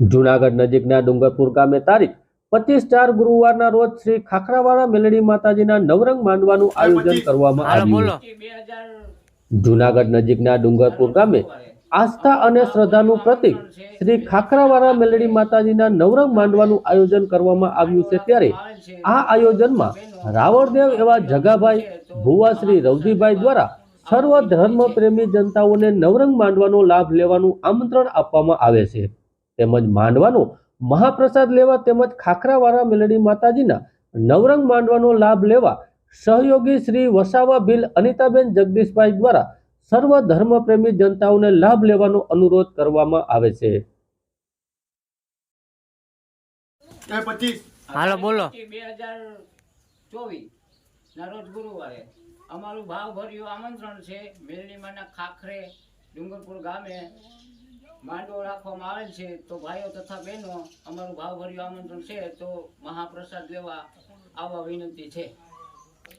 જુનાગઢ નજીકના ડુંગરપુર ગામે તારીખ પચીસ ચાર ગુરુવારના રોજ શ્રી ખાખરાવાળા મેલડી માતાજીના નવરંગ માંડવાનું આયોજન કરવામાં આવ્યું. જુનાગઢ નજીકના ડુંગરપુર ગામે આસ્થા અને શ્રદ્ધાનું પ્રતીક શ્રી ખાખરાવાળા મેલડી માતાજીના નવરંગ માંડવાનું આયોજન કરવામાં આવ્યું છે ત્યારે આ આયોજનમાં રાવણદેવ એવા જગાભાઈ ભુવા શ્રી રવજીભાઈ દ્વારા સર્વ ધર્મ પ્રેમી જનતાઓને નવરંગ માંડવાનો લાભ લેવાનું આમંત્રણ આપવામાં આવે છે. તેમજ માંડવાનો મહાપ્રસાદ લેવા તેમજ ખાખરાવાળા મેલડી માતાજીના નવરંગ માંડવાનો લાભ લેવા સહયોગી શ્રી વસાવા ભીલ અનિતાબેન જગદીશભાઈ દ્વારા સર્વ ધર્મપ્રેમી જનતાઓને લાભ લેવાનો અનુરોધ કરવામાં આવે છે. હાલો બોલો. બે હજાર ચોવીસ ના રોજ ગુરુવારે અમારું ભાવભર્યું આમંત્રણ છે મેલડીમાના ખાખરે ડુંગરપુર ગામે માંડવો રાખવામાં આવેલ છે, તો ભાઈઓ તથા બહેનો, અમારું ભાવભર્યું આમંત્રણ છે, તો મહાપ્રસાદ લેવા આવવા વિનંતી છે.